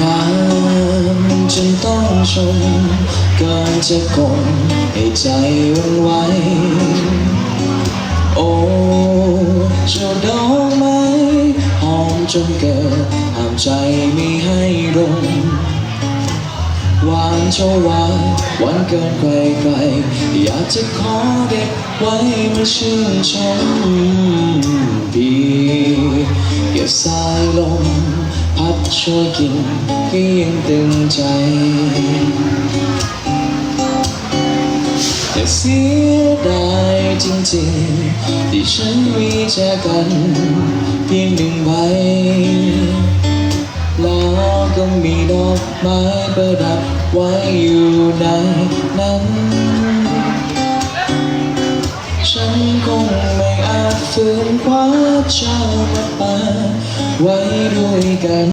นานจนต้องชมก่อนจะกลมให้ใจวันไหวโอ้เจ้าดอกไม้หอมจนเกิดห้ามใจไม่ให้ดมหวานเท่าหวานเกินใครใครๆอยากจะขอเก็บไว้มาชื่นชมพี่เก็บสายลม พัดช่วยกินก็ยังตึงใจ แต่เสียดายจริงๆ ที่ฉันมีแจกันเพียงหนึ่งใบ แล้วก็มีดอกไม้ประดับไว้อยู่ในนั้น ฉันคงไม่ ฝืนคว้าเจ้ามาปาไว้ด้วยกัน